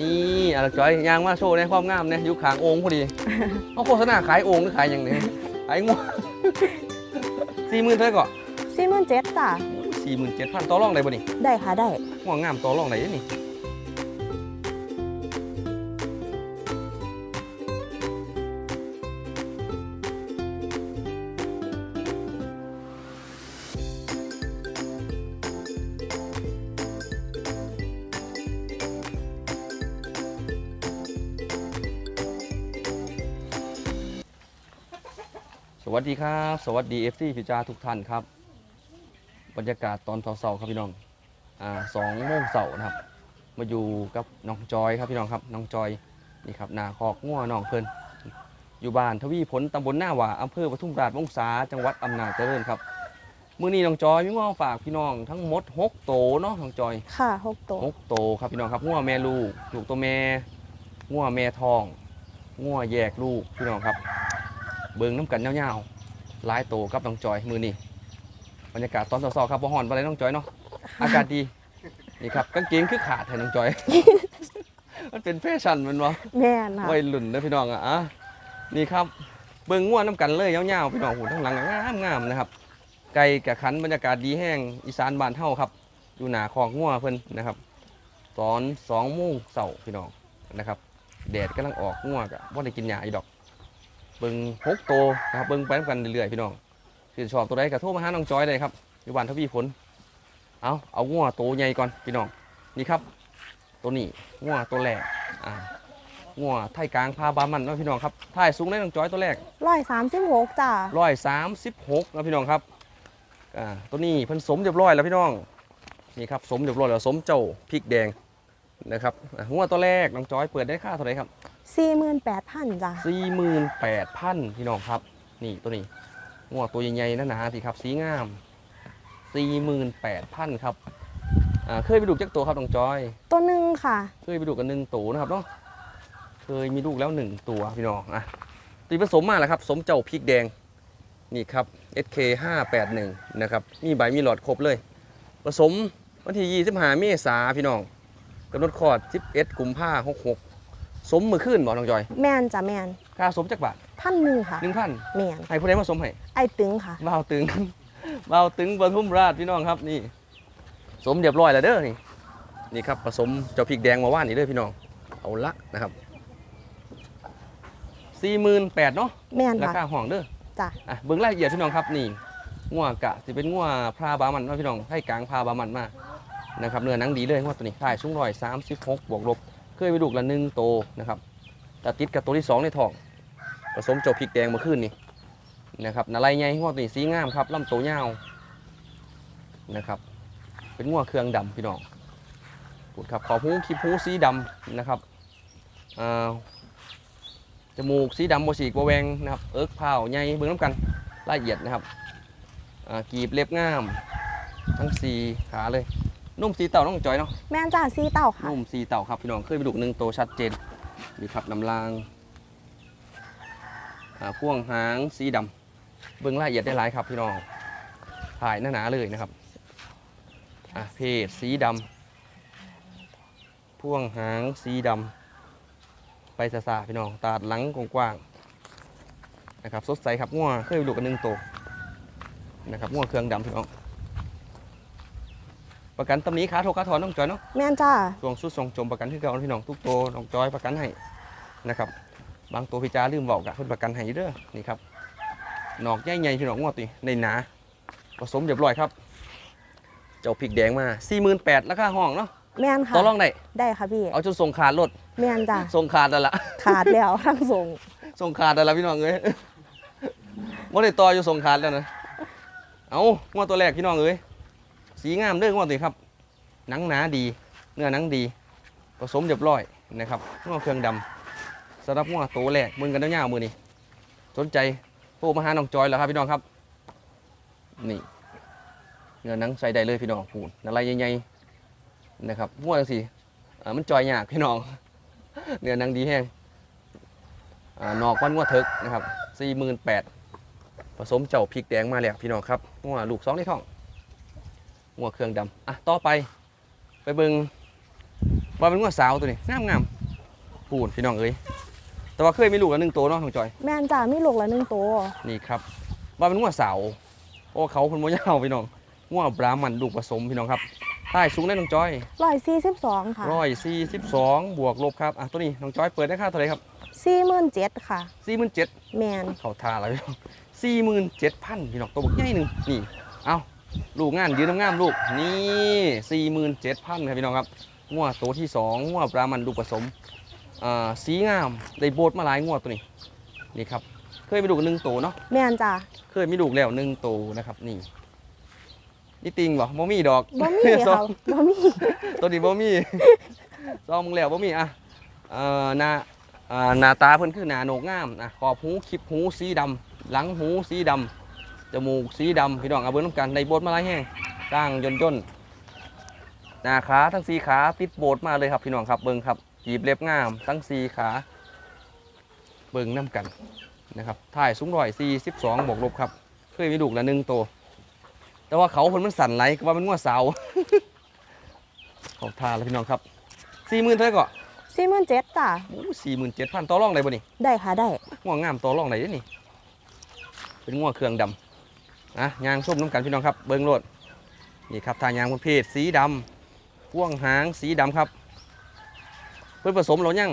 นี่อะไรจอยยางมาโชว์ในความงามเนี่ยอยู่ขางโอ่งพอดีเขาโฆษณาขายโอ่งหรือขายอย่างนี้ขายงัวสี่หมื่นเท่าไหร่ก่อนสี่หมื่นเจ็ดจ้ะสี่หมื่นเจ็ดพันต่อรองได้บ่นี่ได้ค่ะได้งัวงามต่อรองได้เด้นี่ สวัสดีครับ สวัสดีเอฟซีพิจาทุกท่านครับ บรรยากาศตอนเสาร์ๆครับพี่น้องอ่าสองโมงเสาร์นะครับ มาอยู่กับน้องจอยครับพี่น้องครับน้องจอยนี่ครับนาคอกง่วน้องเพิ่นอยู่บ้านทวีผลตำบลหน้าหว่าอำเภอปทุมราชวงศาจังหวัดอำนาจเจริญครับมื้อนี้น้องจอยมีง่วมาฝากพี่น้องทั้งหมดหกโตวเนาะน้องจอยค่ะหกตัวหกโตวครับพี่น้องครับง่วแม่ลูกลูกตัวแม่ง่วแม่ทองง่วแยกลูกพี่น้องครับ เบิ่งน้ำกันยาวๆ หลายโตวกับน้องจอยมื้อนี้บรรยากาศตอนเช้าๆครับบ่ฮ้อนปานใดน้องจอยเนาะอากาศดีนี่ครับกางเกงคือขาดแทนน้องจอย มันเป็นแฟชั่นแมันวะแม่นค่ะวัยรุ่นเด้อพี่น้องอะอะนี่ครับเบิ่งง่วน้ำกันเลยยาวๆพี่น้องหูทั้งหลังงามงามๆนะครับ ไก่กับขันบรรยากาศดีแห้งอีสานบ้านเฮาครับ อยู่หนาคลองง่วเพิ่นนะครับ ตอนสองโมงเสาร์พี่น้องนะครับแดดกำลังออกง่วกะว่าได้กินหญ้าอีดอก เบิ่งหกโตวนะครับเบิ่งไปนำกันเรื่อยๆพี่น้องชื่นชอบตัวใดก็โทรมาหาน้องจอยเลยครับอยู่บ้านทวีผลเอาเอาง่วโตวใหญ่ก่อนพี่น้องนี่ครับ ตัวนี้ง่วตัวแรกอ่าง่วไทยกลางพาบามันเนาะพี่น้องครับถ่ายสูงได้น้องจอยตัวแรกร้อยสามสิบหกจ้ะร้อยสามสิบหกนะพี่น้องครับอ่าตัวนี้เพิ่นสมเรียบร้อยแล้วพี่น้องนี่ครับสมเรียบร้อยแล้วสมเจ้าพริกแดง นะครับอะหัวตัวแรกน้องจอยเปิดได้ค่าเท่าไหร่ครับ สี่หมื่นแปดพันจ้ะสี่หมื่นแปดพันพี่น้องครับ นี่ตัวนี้หัวตัวใหญ่ๆนั่นนะสิครับสีงามสี่หมื่นแปดพันครับอ่าเคยไปดูจักตัวครับน้องจอย ตัวหนึ่งค่ะ เคยไปดูกันหนึ่งตัวนะครับเนาะเคยมีลูกแล้วหนึ่งตัวพี่น้องอะตีผสมมาแล้วครับ สมเจ้าพริกแดงนี่ครับ SK 581นะครับมีใบมีหลอดครบเลย ผสมวันที่25เมษาพี่น้อง กำหนดคลอด11กุมภา66 สมมือขึ้นบ่น้องจอย แม่นจ้ะแม่นค่าสมจักบาทพันหนึ่งค่ะ 1,000แม่นให้ผู้ใดมาสมให้ไอตึงค่ะ บ่าวตึง บ่าวตึงปทุมราชพี่น้องครับนี่ สมเรียบร้อยแล้วเด้อนี่นี่ครับผสมเจ้าพริกแดงมาว่านนี่เด้อพี่น้องเอาละนะครับ48,000เนาะแม่นราค่ะ คาห้องเด้อ จ้ะ อะเบิ่งรายละเอียดพี่น้องครับนี่งัวกะจะเป็นงัวพราบามันเนาะพี่น้องให้กลางพราบามันมา นะครับเนื้อหนังดีเลยงัวตัวนี้ขายสูงร้อยสามสิบหกบวกลบเคยไปดูกละหนึ่งโตนะครับแต่ติดกับตัวที่สองในท้องผสมเจบพริกแดงเมาขึ้นนี่นะครับนาลายใหญ่งัวตัวนี้สีงามครับลำโตวยาวนะครับ เป็นงัวเครื่องดำพี่น้องพูดครับขอบหูคลิปหูสีดำนะครับอ่าจมูกสีดำบสีกบแวงนะครับเอิกเผาใหญ่เบิ่งน้ำกันละเอียดนะครับอ่ากีบเล็บงาม ทั้งสีขาเลย นุ่มสีเต่าน้องจอยเนาะแม่นจ้ะสี่เต่าค่ะ นุ่มสีเต่าครับพี่น้องเคยไปดูหนึ่งโตวชัดเจนนี่ครับน้ำลางอ่าพ่วงหางสีดำเบิ่งละเอียดได้หลายครับพี่น้องถ่ายหนาๆเลยนะครับอ่าเพศสีดำพ่วงหางสีดำไปซาซาพี่น้องตาดหลังกว้างๆนะครับสดใสครับง่วเคยไปดูกันหนึ่งโตวนะครับง่วเครื่องดำพี่น้อง ประกันตำหนี้ขาโทขาถอนน้องจอยเนาะแม่นจ้ะช่วงสุดทรงจมประกันที่เก่าพี่น้องทุกตัวน้องจอยประกันให้นะครับ บางตัวพี่จ้าลืมบอกกะเพิ่นประกันให้อยู่เด้อนี่ครับหนอกใหญ่ๆพี่น้องง่วตีในหนาผสมเรียบร้อยครับ เจ้าพริกแดงมา48,000ราคาห้องเนาะแม่นค่ะต่อรองได้ได้ค่ะพี่เอาจนส่งขาดรถแม่นจ้ะส่งขาดแล้วล่ะขาดแล้วทั้งส่งส่งขาดแล้วล่ะพี่น้องเอ้ยว่าได้ต่ออยู่ส่งขาดแล้วนะเอางวดตัวแรกพี่น้องเอ้ย สีงามเด้องวดตัวนี้ครับ หนังหนาดี เนื้อหนังดี ผสมเรียบร้อยนะครับงวเครื่องดำสำหรับงวดตัวแรกมึงกันยาวๆมือนี่สนใจโทรมาหาน้องจอยแล้วครับพี่น้องครับ นี่เนื้อหนังใส่ได้เลยพี่น้องพูนอะไรใหญ่ๆนะครับงวดจังสิอ่มันจอยยากพี่น้องเนื้อหนังดีแห้งอ่านอกวันงัวเถิกนะครับสี่หมื่นแปดผสมเจ้าพริกแดงมาแล้วพี่น้องครับงัวลูกสองในท้อง งัวเครื่องดำอะต่อไปไปเบิงว่าเป็นงัวสาวตัวนี้งามงามๆปูนพี่น้องเอ้ยแต่ว่าเคยมีลูกแล้วหนึ่งตัวเนาะน้องจอย แม่นจ้ามีลูกละหนึ่งตัวนี่ครับว่าเป็นงัวสาวโอ้เขาเป็นโมยาวพี่น้องงัวบรามันลูกผสมพี่น้องครับใต้สูงได้น้องจอยร้อยสี่สิบสองค่ะร้อยสี่สิบสองบวกลบครับอะตัวนี้น้องจอยเปิดได้ค่าเท่าไหรครับสี่หมื่นเจ็ดค่ะสี่หมื่นเจ็ดแมนเขาทาแล้วพี่น้องสี่หมื่นเจ็ดพันพี่น้องตัวบักใหญ่หนึ่งนี่เอา ลูกงานยืนงามๆลูกนี่สี่หมื่นเจ็ดพันครับพี่น้องครับงัวตัวที่สองงัวบรามันลูกผสมอ่าสีงามได้โบดมาหลายงัวตัวนี้นี่ครับเคยไปดูกันหนึ่งตัวเนาะแมนจ้าเคยมีลูกแล้วหนึ่งตัวนะครับนี่นี่ติงบ่บ่มีดอกบ่มีซอค่ะงบ่มีตัวนี้บ่มีซองมึงแล้วบ่มีอะเอ่อหน้าอ่าหน้าตาเพิ่นคือหน้าโหนกงามอะขอบหูคลิปหูสีดำหลังหูสีดำ จมูกสีดำพี่น้องเอาเบิ่งนํกันในโบสถ์มาหลายแห้งก้างย่นย่นๆหน้าขาทั้งสี่ขาติดโบสถ์มาเลยครับพี่น้องครับเบิ่งครับจีบเล็บงาม ทั้งสี่ขาเบิ่งนํกันนะครับถ่ายสูงร้อยสี่สิบสองบวกลบครับเคยมีลูกละหนึ่งตัวแต่ว่าเขาเพิ่นมันสั่นไหลก็ว่ามันงัวสาวเขาทาแล้วพี่น้องครับสี่หมื่นเท่าไหร่ก็สี่หมื่นเจ็ดจ้าสี่หมื่นเจ็ดพันต่อรองได้บ่นี่ ได้ค่ะได้ง่วงงามต่อรองได้เด้อนี่ เป็นง่วงเครื่องดำ นะยางส้มน้ำกันพี่น้องครับเบิ้งโลดนี่ครับทางยางประเภทสีดำพ่วงหางสีดำครับ เพิ่นผสมแล้วยัง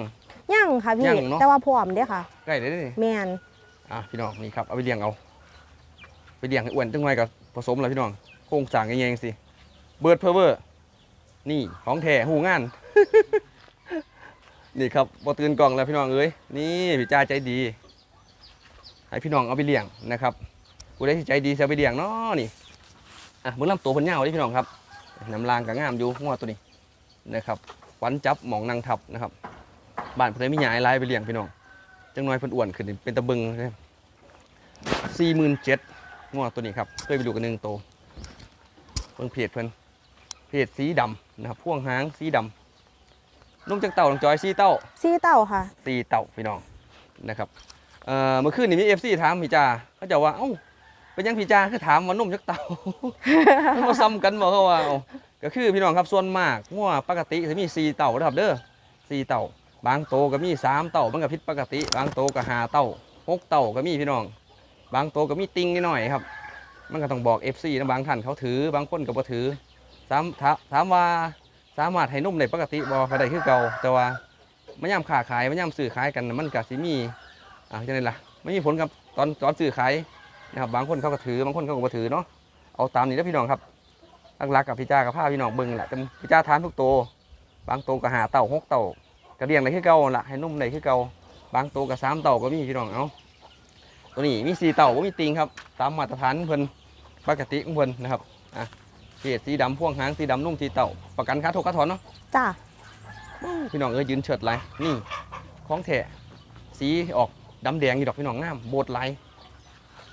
ย่างค่ะพี่ ย่างเนอะ แต่ว่าพร้อมเด้อค่ะใกล้ได้นี่แมนอะพี่น้องนี่ครับเอาไปเลี้ยงเอา ไปเลี้ยงให้อ้วนจังไงกับผสมแล้วพี่น้องโครงสร้างยังไงสิเบิร์ดเพอเวอร์นี่ของแท้หูงาน นี่ครับบอตื่นกล่องแล้วพี่น้องเอ้ยนี่พี่จ้าใจดี ให้พี่น้องเอาไปเลี้ยงนะครับ กูได้ที่ใจดีจะเอาไปเลี้ยงเนาะนี่อะมึงลำตัวเพันยาวดิพี่น้องครับน้ำลางกับงามอยู่งวตัวนี้นะครับขวัญจับหมองนางทับนะครับบ้านเพิ่นได้มีหยายลายไปเลี้ยงพี่น้องจังน้อยเพิ่นอ้วนขึ้นนี่เป็นตะบึงเลยสี่หมื่นเจ็ดงวตัวนี้ครับเคยไปดูกันหนึ่งโตวเพิ่งเพจเพิ่นเพจสีดำนะครับพ่วงหางสีดำนุ่งจากเต่าลงจอยสีเต้าสี่เต้าค่ะตีเต่าพี่น้องนะครับเอ่อเมื่อคืนนี้มีเอฟซีถามพี่จ่าเขาจะว่าเอ้า เป็นยังพี่จ่าคือถามว่านุ่มจักเต่ามันมาซ้ำกันบอกเขาว่าเอ้าก็คือพี่น้องครับส่วนมากงัวปกติจะมีสี่เต่านะครับเด้อสี่เต่า บางโตก็มีสามเต่ามันก็ผิดปกติ บางโตก็ห้าเต่าหกเต่าก็มีพี่น้อง บางโตก็มีติงนิดหน่อยครับ มันก็ต้องบอก FC นะบางท่านเขาถือ บางคนก็บ่ถือถามถามถามว่าสามารถให้นุ่มได้ปกติบ่ก็ได้คือเก่าแต่ว่ามันย่ำขาขายมันย่ำซื้อขายกันน่ะมันก็สิมีอ่าจังได๋ล่ะไม่มีผลกับตอนตอนซื้อขาย นะครับบางคนเขาก็ถือบางคนเขาก็บ่ถือเนาะเอาตามนี้แล้วพี่น้องครับหลักๆกับพี่จ้ากับผ้าพี่น้องเบิ่งแหละแต่พี่จ้าทานทุกโตวบางโตวก็หาเต่าหกเต่าก็เลี้ยงได้คือเก่าล่ะให้นุ่มได้คือเก่าบางโตวก็สามเต่าก็มีพี่น้องเอาตัวนี้มีสี่เต่าบ่มีติงครับ ตามมาตรฐานเพิ่นปกติของเพิ่นนะครับอะเกรดสีดำพ่วงหางสีดำนุ่มสีเต่าประกันค่าโทษค่าถอนเนาะจ้าพี่น้องเอ้ยยืนเฉิดไรนี่ของแท้สีออกดำแดงอยู่ดอกพี่น้องงามโบดไหล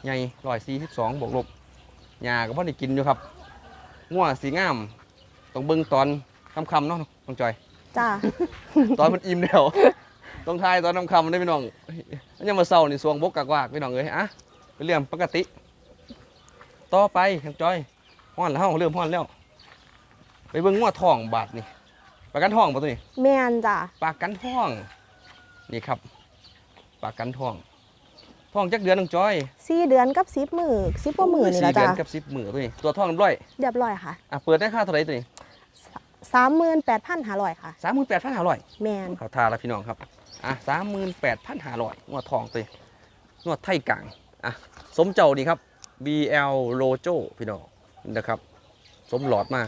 ใหญ่ร้อยสี่สิบสองบวกลบหญ้าก็พอได้กินอยู่ครับงัวสีงามต้องเบิ่งตอนค่ำๆเนาะน้องจอย จ้า ตอนมันอิ่มแล้ว ต้องทายตอนค่ำๆได้พี่น้องมันยังมาเศร้านี่สวงบกกากวากพี่น้องเอ้ยอะเป็นเรื่องปกติ ต่อไปน้องจอยห้อนแล้วเฮาเริ่มห้อนแล้ว ไปเบิ่งงัวทองบาทนี่ประกันทองป่ะตัวนี้แมนจ้าปากกันท่อง นี่ครับ ปากกันท่อง ท่องจักเดือนน้องจอยสี่เดือนกับสิบมือสิบกว่ามือนี่สี่ละเดืจ้าอนกับสิบมือตัวนี้ตัวท่องเรียบร้อยเรียบร้อยค่ะอะเปิดได้ค่าเท่าไหร่ตัวนี้สามหมื่นแปดพันห้าร้อยค่ะ สามหมื่นแปดพันห้าร้อย แมนเขาทาแล้วพี่น้องครับ อะสามหมื่นแปดพันห้าร้อยงวดทองตัวนี้งวดไทยกลาง อะ สมเจ้านี่ครับ BL Lojo พี่น้องนะครับ สมหลอดมา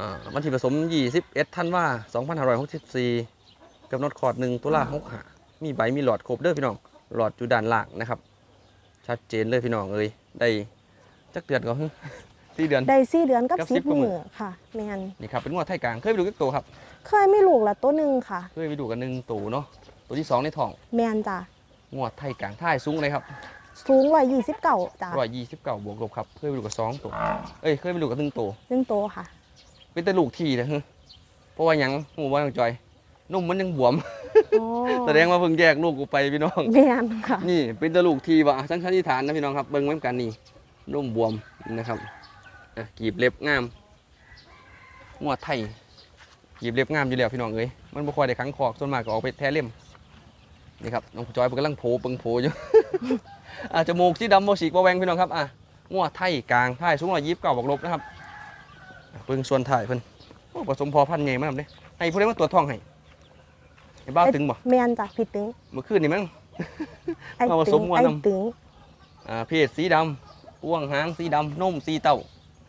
อ่าวันที่ผสม 21ธันวา2564กำหนดคอร์ด1ตุลา65มีใบมีหลอดครบเด้อพี่น้อง หลอดอยู่ด้านล่างนะครับ ชัดเจนเลยพี่น้องเอ้ยได้จักเดือนก็สี่เดือน ได้สี่เดือนกับกับสิสิบบกว่ามื้มืออ ค่ะแมนนี่ครับเป็นงวดไทยกลางเคยไปดูกักตัวครับเคยมีลูกละตัวหนึ่งค่ะ เคยไปดูกันหนึ่งตัวเนาะตัวที่สองในท้องแมนจ้างวดไทยกลางท่ายสูงเลยครับสูงร้อยยี่สิบเก้าจ้าร้อยยี่สิบเก้าบวกลบครับเคยไปดูกับสองตัวเอ้ยเคยไปดูกับหนึ่งตัว หนึ่งตัวค่ะ เป็นแต่ลูกทีนะฮึเพราะว่าหยังหมู่บ้านของจอย นุ่มมันยังบวมอ๋อแสดงว่าเพิ่งแยกลูกกูไปพี่น้องแมนค่ะ นี่เป็นตะลูกทีว่ะทั้งชั้นที่ฐานนะพี่น้องครับเบิ้งไว้เหมือนกันนี่นุ่มบวมนะครับอะกีบเล็บงามงวดไทยหยิบเล็บงามอยู่แล้วพี่น้องเอ้ยมันบ่ค่อยได้ขังคอกส่วนมากก็ออกไปแท้เล่มนี่ครับน้องจอยมันกำลังโผเปิงโผอยู่ อะจมูกสีดำบ่สีกบ่แหวงพี่น้องครับอะงัวไทยกลางท้ายสูง129บอกลบนะครับอะเบิ่งส่วนท้ายเพิ่นโอ้ผสมพอพันธุ์ใหญ่มากเลยให้ผู้ใดมาตรวจท้องให้ ให้บ้าวตึงบ่แมนจ้ะพี่ตึงเมื่อคืนนี่มั้ง ไอ้เอาผตึสงมหัวไอ้นำ ตึงอ่าเพศสีดำอ้วงหางสีดำนมสีเต้า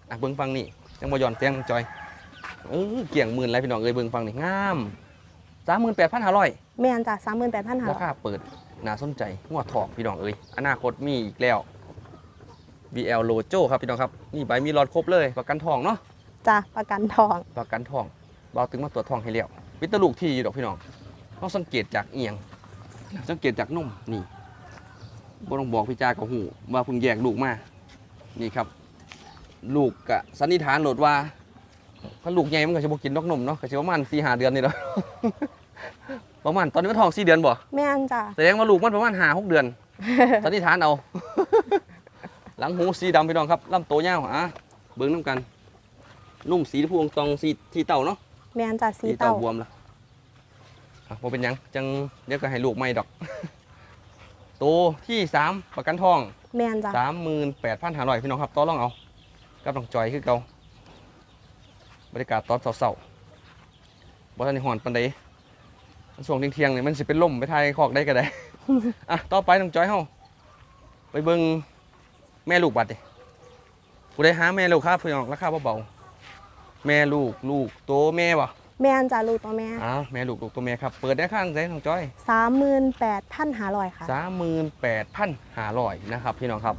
อะเบิ่งฟังนี่จังบ่ย้อนเสียงจอยเออเกี่ยงหมื่นแล้วพี่น้องเอ้ยเบิ่งฟังนี่งามสามหมื่นแปดพันห้าร้อยแมนจ้ะสามหมื่นแปดพันห้าราคาเปิดน่าสนใจหัวทองพี่น้องเอ้ยอนาคตมีอีกแล้ว BL Lojo ครับพี่น้องครับนี่ใบมีรอดครบเลยประกันทองเนาะ จ้ะประกันทอง ประกันทองเราตึงมาตรวจทองให้แล้ววิตาลูกที่อยู่ดอกพี่น้อง ต้องสังเกตจากเอียง สังเกตจากนมนี่บ่ต้องบอกพี่จาก็หูว่าเพิ่งแยกลูกมานี่ครับ ลูกกะสันนิษฐานโหลดว่าถ้าลูกใหญ่มันก็จะบ่กินนกนมเนาะก็จะประมาณสี่หาเดือนนี่แหล้วประมาณตอนนี้มันท้องสี่เดือนบ่แมนจ้ะแสดงว่าลูกมันประมาณหาหกเดือนสันนิษฐานเอา หลังหูสีดำพี่น้องครับลำโตวยาวอะเบิ้งน้ำกัน นุ่มสีพวงตองสีที่เต่าเนาะแมนจ้ะสีสีเต่าเต่าบวมละ อะบ่เป็นหยังจังเดี๋ยวก็ให้ลูกใหม่ดอกโตที่สามประกันทองแมนจ้ะสามหมื่นแปดพันห้าร้อยพี่น้องครับต่อรองเอากับน้องจอยคือเก่าบรรยากาศตอนเสาๆบ่ทันได้หอนปันใดช่วงเที่ยงๆเนี่ยมันสิเป็นลมไปทายคอกได้ก็ได้ อะต่อไปน้องจอยเฮาไปเบิ่งแม่ลูกบัดดิผู้ใดหาแม่ลูกครับพี่น้องราคาเบาๆแม่ลูกลูกโตแม่บ่ แมนจ้ะลูกตัวแม่อ้าวแม่ลูกลูกตัวแม่ครับ เปิดได้ข้างใจน้องจอยสามหมื่นแปดพันห้าร้อยค่ะสามหมื่นแปดพันห้าร้อยนะครับ พี่น้องครับ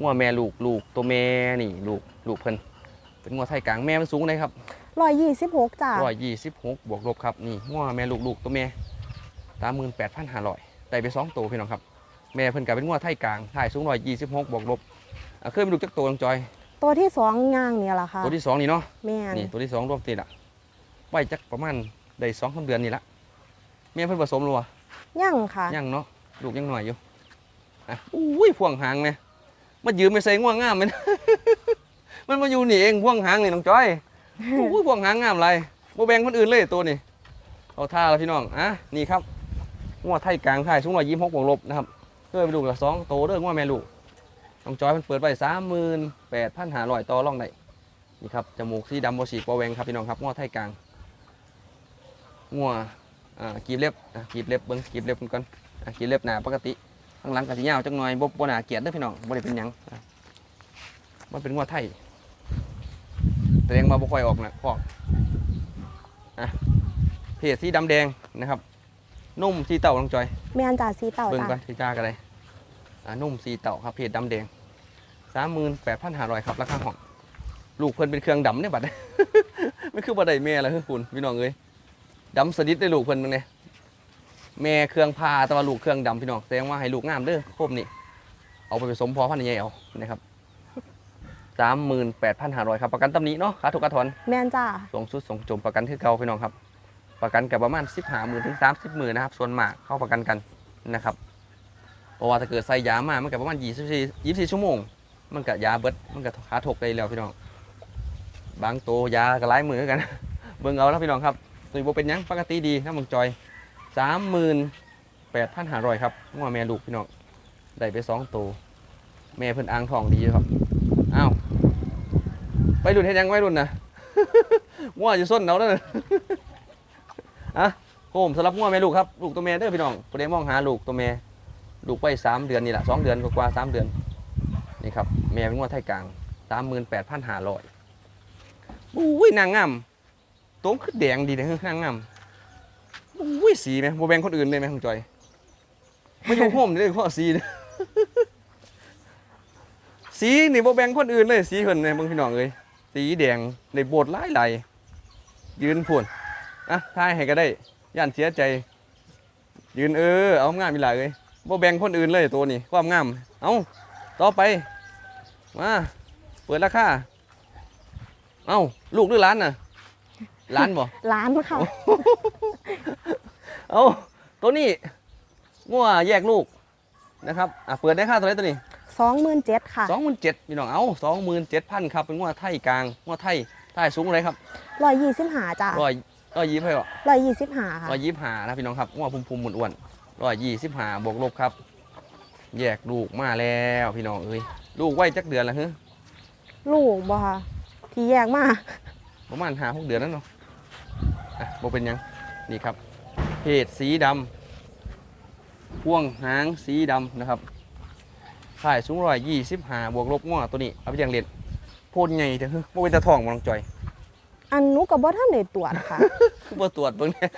งัวแม่ลูกลูกตัวแม่นี่ลูกลูกเพิ่นเป็นงัวไทยกลางแม่มันสูงเลยครับร้อยยี่สิบหกจ้ะร้อยยี่สิบหกบวกลบครับนี่งัวแม่ลูกลูกตัวแม่สามหมื่นแปดพันห้าร้อยได้ไปสองตัวพี่น้องครับ แม่เพิ่นกับเป็นงัวไทยกลางถ่ายสูงร้อยยี่สิบหกบวกลบอะเคยไปดูจักตัวน้องจอย ตัวที่สองย่างเนี่ยแหละค่ะตัวที่สองนี่เนาะแมนนี่ตัวที่สองรวมติดอะ ไว้จักประมาณได้สองสามเดือนนี่ละแม่เพิ่นผสมหรือวะย่างค่ะยังเนาะลูกยังหน่อยอยู่อะอุ้ยพวงหางเนี่ยมายืมไปใส่ง่วงงามมัน มันมาอยู่นี่เองพวงหางนี่น้องจ้อยอุ้ยพวงหางงามไรโบแบงคนอื่นเลยตัวนี่เอาท่าแล้วพี่น้องอะนี่ครับง่วงไทยกลางไทยช่วงร้อยยี่สิบหกบวกลบนะครับเพื่อไปดูกับสองโตเด้อง่วงแม่ลูกน้องจ้อยมันเปิดไปสามหมื่นแปดพันหาร้อยต่อร่องได้นี่ครับจมูกสีดำโบสีกโบแวงครับพี่น้องครับง่วงไทยกลาง ง่วงอ่ากีบเล็บอะกีบเล็บเบิ้งกีบเล็บกันก่อนอะกีบเล็บหนาปกติข้างหลังกะสิยาวจังหน่อยบ่บ่หนาเกลียดเด้อพี่น้องบ่ได้เป็นหยังอะมันเป็นงัวไทยแสดงมาบ่ค่อยออกนะพอกอะเพจสีดำแดงนะครับ นุ่มสีเต่าน้องจอยแมนจ้ะสีเต่าเบิ่งจ้ะก่อนที่จ้ากันเลยอ่านุ่มสีเต่าครับเพจดำแดงสามหมื่นแปดพันห้าร้อยครับราคาห้อง ลูกเพิ่นเป็นเครื่องดำเนี่ยบัดไม่คือบัดไดแม่ละคือคุณพี่น้องเอ้ย ดำสนิทได้ลูกเพิ่นมึงเนี่ยแม่เครื่องพาแต่ว่าลูกเครื่องดำพี่น้องแสดงว่าให้ลูกงามเด้อโคมนี่เอาไปผสมพอพันธุ์ใหญ่เอานะครับสามหมื่นแปดพันห้าร้อยครับประกันตำหนิเนาะค่าถูกกระถอนแมนจ้ะส่งสุดส่งจมประกันคือเก่าพี่น้องครับ ประกันกับประมาณสิบห้าหมื่นถึงสามสิบหมื่นนะครับ ส่วนมากเข้าประกันกันนะครับเพราะว่าถ้าเกิดใส่ยามามันกับประมาณยี่สิบสี่ยี่สิบสี่ชั่วโมง มันกับยาเบิดมันกับขาถกได้แล้วพี่น้อง บางตัวยาก็หลายมือกัน เบิ่งเอาแล้วพี่น้องครับ ตัวนี้บ่เป็นยังปกติดีนะมึงจอยสามหมื่นแปดพันห้าร้อยครับงัวแม่ลูกพี่น้องได้ไปสองตัวแม่เพิ่นอ่างทองดีครับอ้าวไปรุ่นเฮ็ดยังไว้รุ่นนะงัวอยู่ส้นเอาเด้ออะโฮมสำหรับงัวแม่ลูกครับลูกตัวแม่เด้อพี่น้องประเดี๋ยวมองหาลูกตัวแม่ลูกไปสามเดือนนี่แหละสองเดือนกว่าสามเดือนนี่ครับแม่เป็นงัวไทยกลางสามหมื่นแปดพันห้าร้อยอุ้ยนางงาม ตัวมันคือแดงดีเลยนางงามอุ้ยสีไหมโบแบงคนอื่นเลยไหมของจอยไม่อยู่โฮมเลยข้อสีนี่ยสีนี่โบแบงคนอื่นเลย สีคนเนี่ยมึงพี่น้องเลยสีแดงในโบดหลายไหลายยืนพูนอะทายให้ก็ได้ย่านเสียใจ ยืนเออ เอางามมีหลายเลยบ่แบงคนอื่นเลยตัวนี้ความงามเอาต่อไปมาเปิดราคาเอาลูกหรือล้านน่ะ ล้านบ่ร้านค่ะเอาตัวนี้งัวแยกลูกนะครับอะเปิดได้ค่าตัวไหนตัวนี้สองหมื่นเจ็ดค่ะสองหมื่นเจ็ดพี่น้องเอาสองหมื่นเจ็ดพันครับเป็นงัวไทยกลางงัวไทยไทยสูงเลยครับร้อยยี่สิบห้าจ้ะร้อยร้อยยี่สิบร้อยยี่สิบห้าค่ะร้อยยี่สิบห้านะพี่น้องครับง้อพุ่มพุ่มๆอ้วนๆร้อยยี่สิบห้าบวกลบครับ แยกลูกมาแล้วพี่น้องเอ้ยลูกไว้จักเดือนละเฮ้ลูกบ่ค่ะที่แยกมาประมาณห้าหกเดือนแล้วเนาะ อะบ่เป็นหยังนี่ครับเพศสีดำพ่วงหางสีดำนะครับข่ายสูงร้อยยี่สิบห้าบวกลบง้อตัวนี้เอาไปเลี้ยงเล่นโพดใหญ่เถอะเฮ้ยบ่เป็นตะทองบ่น้องจอย อันหนูกับบ่ท่านได้ตรวจค่ะ คือบ่ตรวจเบิ่งเนี่ย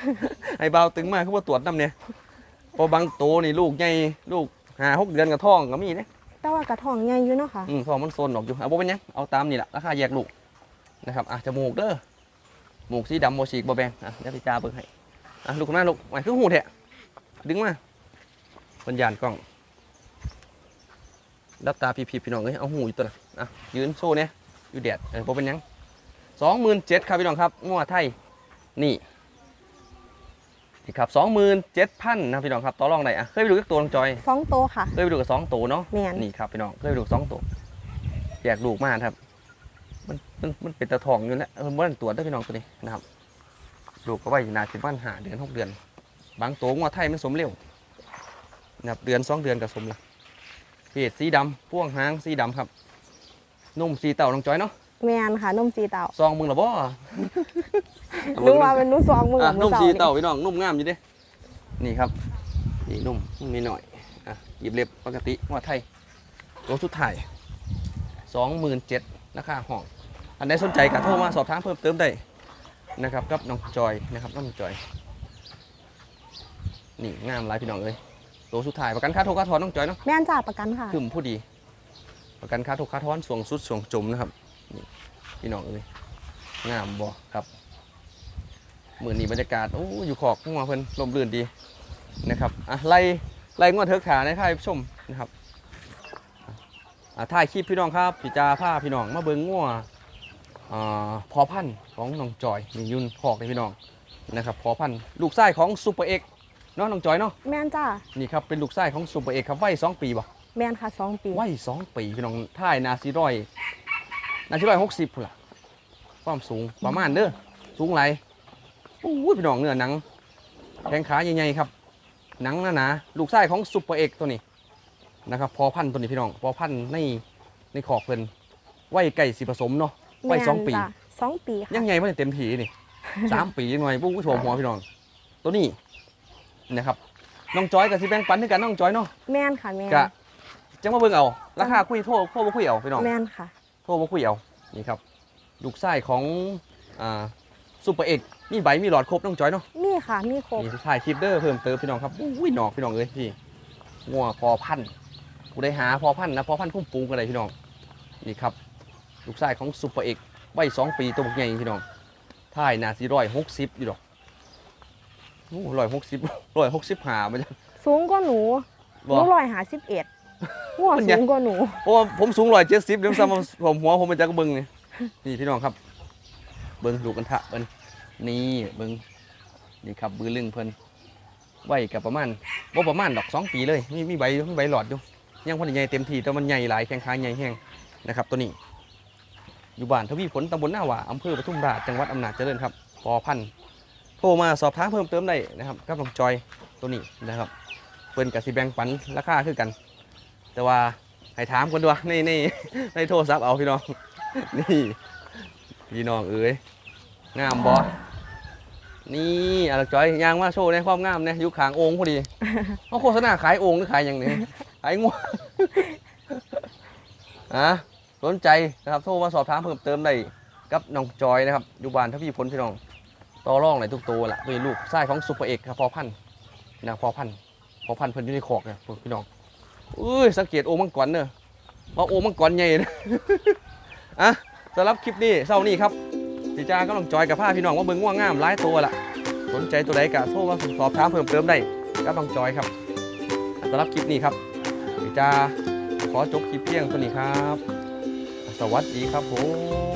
ไอ้เบาตึงมากคือบ่ตรวจนำเนี่ยพอบางโตนี่ลูกใหญ่ลูกหาหกเดือนกับท้องก็มีเด้แต่ว่ากระท้องใหญ่อยู่เนาะค่ะ อืมท้องมันโซนออกอยู่เอาบ่เป็นหยังเอาตามนี่แหละราคาแยกลูกนะครับอะจมูกเด้อ หมูกสีดำบ่ฉีกบ่แบงอะเดี๋ยวพี่จ้าเบิ่งให้อะลูกขึ้นมาลูกไว้คือหูแท้ดึงมาเพิ่นยานกล้องรับตาพี่ๆพี่น้องเอ้ยเอาหูอยู่ตัวน่ะอะยืนโชว์เนี่ยอยู่แดดเออบ่เป็นหยัง27,000ครับพี่น้องครับงัวไทยนี่นี่ครับสองหมื่นเจ็ดพันนะพี่น้องครับต่อรองได้อะเคยไปดูกับตัวน้องจอยสองโตค่ะ เคยไปดูกับสองตัวเนาะแม่น นี่ครับพี่น้องเคยไปดูกับสองตัวแยกลูกมาครับ มันมันมันเป็นตะทองอยู่แล้วเออมันตรวจได้อพี่น้องตัวนี้นะครับลูกก็ไว้อยู่นานเป็นวันหาเดือนหกเดือน บางตัวงัวไทยมันสมเร็วนะครับเดือนสองเดือนกับสมเลยเพศสีดำพ่วงหางสีดำครับนุ่มสีเต่าน้องจอยเนาะแม่นค่ะนมสีเต่าซองมึงเหรอบ่หรือว่าเป็นหนูสองมืออะกับหนูนุ่มเต่าสีนี่เต่าพี่น้องนุ่มงามอยู่เด้นี่ครับนี่นุ่มนิดหน่อยอะหยิบเล็บปกติว่าไทยตัวสุดท้ายสองหมื่นเจ็ดราคาห้อง อันใดสนใจก็โทรมาสอบถามเพิ่มเติมได้นะครับกับน้องจอยนะครับน้องจอย นี่งามหลายพี่น้องเลยตัวสุดท้ายประกันค่าโทรค่าถอนน้องจอยเนาะแม่นจ่าประกันค่ะขึ้นผู้ดี ประกันค่าโทรค่าถอนส่วงสุดส่วงจมนะครับนี่พี่น้องเอ้ยงามบ่ครับมือนี้บรรยากาศโอ้อยู่ขอกงัวเพิ่นลมรื่นดีนะครับอะไล่ไล่งัวเถิกขาในท่ายผู้ชมนะครับอะถ่ายคลิปพี่น้องครับพี่จาผ้าพี่น้องมาเบิ่งงัวอ่า พอพันธุ์ของน้องจอยนี่ยุนขอกเลยพี่น้องนะครับพอพันธุ์ลูกไส้ของซูเปอร์เอ็กเนาะน้องจอยเนาะแม่นจ้านี่ครับเป็นลูกไส้ของซูเปอร์เอ็กครับไว้สองปีบ่แม่นค่ะสองปีไว้สองปีพี่น้องท่ายนาซีร้อยนาซีร้อยหกสิบพุ่นล่ะความสูงประมาณเด้อสูงไหลายอู้ยพี่น้องเนื้อหนังแข้งขาใหญ่ๆครับ หนังหนาๆลูกไส้ของซุปเปอร์เอกตัวนี้นะครับพอพันธุ์ตัวนี้พี่น้องพอพันธุ์ในในขอกเพิ่นไว้ไก่สีผสมเนาะ ไว้แม่นสองปีจ้ะสองปีค่ะยังไงไม่ได้เต็มทีนี่สามปีหน่อยปุ๊บผู้ชมหัวพี่น้อง ตัวนี้นะครับน้องจอยกับสิแบงปันด้วยกันน้องจอยเนาะแม่นค่ะแม่นกะจังมาเบิ่งเอาราคาคุยโทษโทษบ่คุยเอาพี่น้องแม่นค่ะโทรมาคุยเอานี่ครับลูกไส้ของอ่าซูเปอร์เอกมีใบมีหลอดครบน้องจอยเนาะมีค่ะมีครบนี่ถ่ายคลิปเด้อเพิ่มเติมพี่น้องครับอุ้ยหนอกพี่น้องเอ้ยพี่งัวพอพันธุ์กูได้หาพอพันธุ์นะพอพันธุ์คุ้มปูกันเลยพี่น้องนี่ครับ ลูกไส้ของซูเปอร์เอกใบสองปีตัวบักใหญ่พี่น้องถ่ายนาสีร้อยหกสิบอยู่ดอกโอ้ร้อยหกสิบร้อยหกสิบหามันจะสูงกว่าหนูหบอนูกร้อยหาสิบเอ็ดหัวมันใหญ่สูงกว่าหนูเพราะว่าผมสูงร้อยเจ็ดสิบเดี๋ยวซ้ำผมหัวผมเป็นจักรเบิงนี่นี่พี่น้องครับ เบิ้งลูกกันทะเบิ้งนี่เบิ้งนี่ครับบือลึงเพิ่นไว้กับประมาณบ่ประมาณดอกสองปีเลยมีมีใบมีใบหลอดอยู่ยังพอดีใหญ่เต็มที่แต่มันใหญ่หลายแข้งขาใหญ่แห้งนะครับตัวนี้ อยู่บ้านทวีผลตำบลหน้าหว่าอำเภอปทุมราชจังหวัดอำนาจเจริญครับพอพันโทรมาสอบถามเพิ่มเติมได้นะครับกับน้องจอยตัวนี้นะครับเพิ่นกับสิแบงปันราคาคือกัน แต่ว่าให้ถามคนด้วยในในในโทรศัพท์เอาพี่น้องนี่พี่น้องเอ๋ยงามบอนี่อะไรจอยยางมาโชว์ในความงามเนี่ยยู่ขางโองค์พอดีเขาโฆษณาขายโองค์หรือขายอย่างนี้ขายงัวอะ สนใจนะครับโทรมาสอบถามเพิ่มเติมได้กับน้องจอยนะครับอยู่บ้านทวีพลพี่น้องต่อรองไหนทุกตัวละเป็นลูกไส้ของซุปเปอร์เอกครับพอพันนะพอพันพอพันเพิ่นอยู่ในขอกเนี่ยพี่น้องอุ้ยสังเกตโอมังกรเนอะว่าโอมังกรใหญ่นะอะสำหรับคลิปนี้เศร้านี้ครับพี่จ้าก็ลองจอยกับผ้าพี่น้องว่าเบิ่งง่วงงามหลายตัวละสนใจตัวใดก็โทรมาสอบถามเพิ่มเติมได้ก็ลองจอยครับสำหรับคลิปนี้ครับพี่จ้าขอจบคลิปเพียงตัวนี้ครับ สวัสดีครับผม